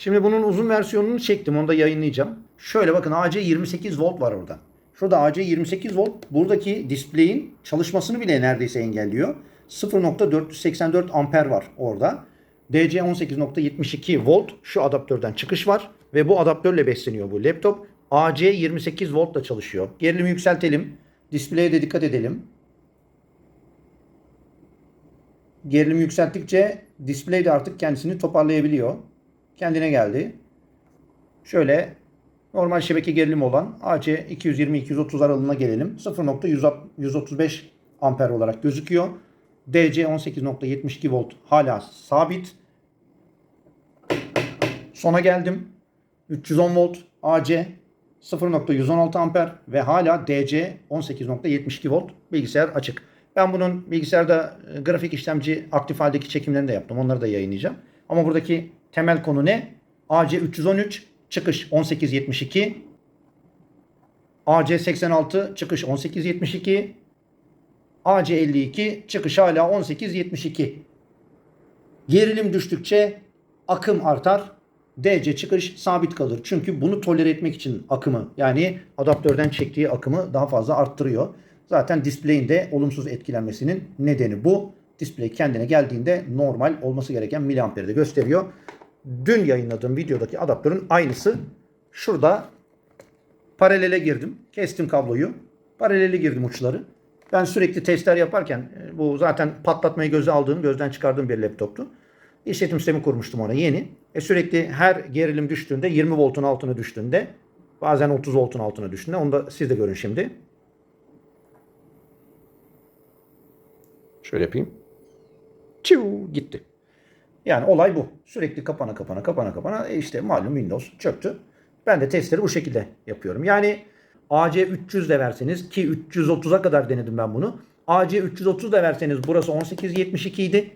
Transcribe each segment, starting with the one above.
Şimdi bunun uzun versiyonunu çektim. Onu da yayınlayacağım. Şöyle bakın AC 28 volt var orada. Şurada AC 28 volt buradaki display'in çalışmasını bile neredeyse engelliyor. 0.484 amper var orada. DC 18.72 volt şu adaptörden çıkış var ve bu adaptörle besleniyor bu laptop. AC 28 voltla çalışıyor. Gerilimi yükseltelim. Display'e de dikkat edelim. Gerilimi yükselttikçe display de artık kendisini toparlayabiliyor. Kendine geldi. Şöyle normal şebeke gerilimi olan AC 220-230 aralığına gelelim. 0.135 amper olarak gözüküyor. DC 18.72 volt hala sabit. Sona geldim. 310 volt AC 0.116 amper ve hala DC 18.72 volt bilgisayar açık. Ben bunun bilgisayarda e, grafik işlemci aktif haldeki çekimlerini de yaptım. Onları da yayınlayacağım. Ama buradaki temel konu ne? AC 313 çıkış 1872 AC 86 çıkış 1872 AC 52 çıkış hala 1872 Gerilim düştükçe akım artar. DC çıkış sabit kalır. Çünkü bunu tolere etmek için akımı yani adaptörden çektiği akımı daha fazla arttırıyor. Zaten display'in de olumsuz etkilenmesinin nedeni bu. Display kendine geldiğinde normal olması gereken miliamperi de gösteriyor. Dün yayınladığım videodaki adaptörün aynısı. Şurada paralele girdim. Kestim kabloyu. Paralele girdim uçları. Ben sürekli testler yaparken e, bu zaten patlatmayı göze aldığım, gözden çıkardığım bir laptoptu. İşletim sistemi kurmuştum ona yeni. E sürekli her gerilim düştüğünde 20 voltun altına düştüğünde bazen 30 voltun altına düştüğünde onu da siz de görün şimdi. Şöyle yapayım. Çiu gitti. Yani olay bu. Sürekli kapana kapana kapana kapana e işte malum Windows çöktü. Ben de testleri bu şekilde yapıyorum. Yani AC 300 de verseniz ki 330'a kadar denedim ben bunu. AC 330 da verseniz burası 1872 idi.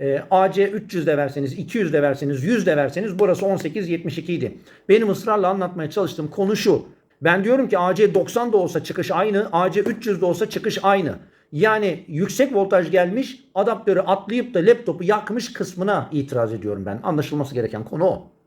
E, AC 300 de verseniz, 200 de verseniz, 100 de verseniz burası 1872 idi. Benim ısrarla anlatmaya çalıştığım konu şu. Ben diyorum ki AC 90 da olsa çıkış aynı, AC 300 de olsa çıkış aynı. Yani yüksek voltaj gelmiş, adaptörü atlayıp da laptopu yakmış kısmına itiraz ediyorum ben. Anlaşılması gereken konu o.